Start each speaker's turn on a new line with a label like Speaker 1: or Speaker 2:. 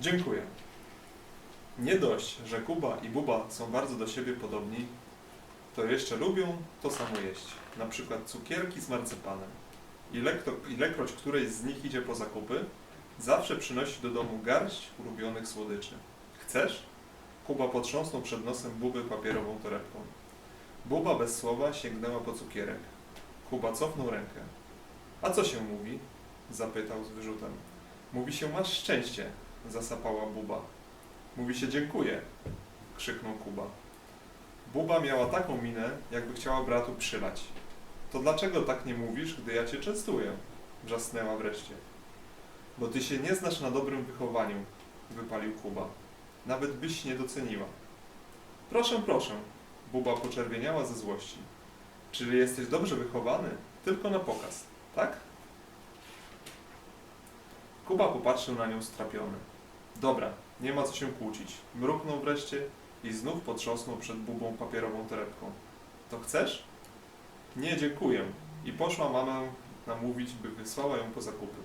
Speaker 1: Dziękuję. Nie dość, że Kuba i Buba są bardzo do siebie podobni, to jeszcze lubią to samo jeść. Na przykład cukierki z marcepanem. Ilekto, ilekroć któreś z nich idzie po zakupy, zawsze przynosi do domu garść ulubionych słodyczy. Chcesz? Kuba potrząsnął przed nosem Buby papierową torebką. Buba bez słowa sięgnęła po cukierek. Kuba cofnął rękę. A co się mówi? Zapytał z wyrzutem. Mówi się masz szczęście, zasapała Buba. Mówi się dziękuję, krzyknął Kuba. Buba miała taką minę, jakby chciała bratu przylać. To dlaczego tak nie mówisz, gdy ja cię częstuję? Wrzasnęła wreszcie. Bo ty się nie znasz na dobrym wychowaniu, wypalił Kuba. Nawet byś nie doceniła. Proszę, proszę. Buba poczerwieniała ze złości. Czyli jesteś dobrze wychowany? Tylko na pokaz, tak? Kuba popatrzył na nią strapiony. Dobra, nie ma co się kłócić. Mruknął wreszcie i znów potrząsnął przed Bubą papierową torebką. To chcesz? Nie, dziękuję. I poszła mamę namówić, by wysłała ją po zakupy.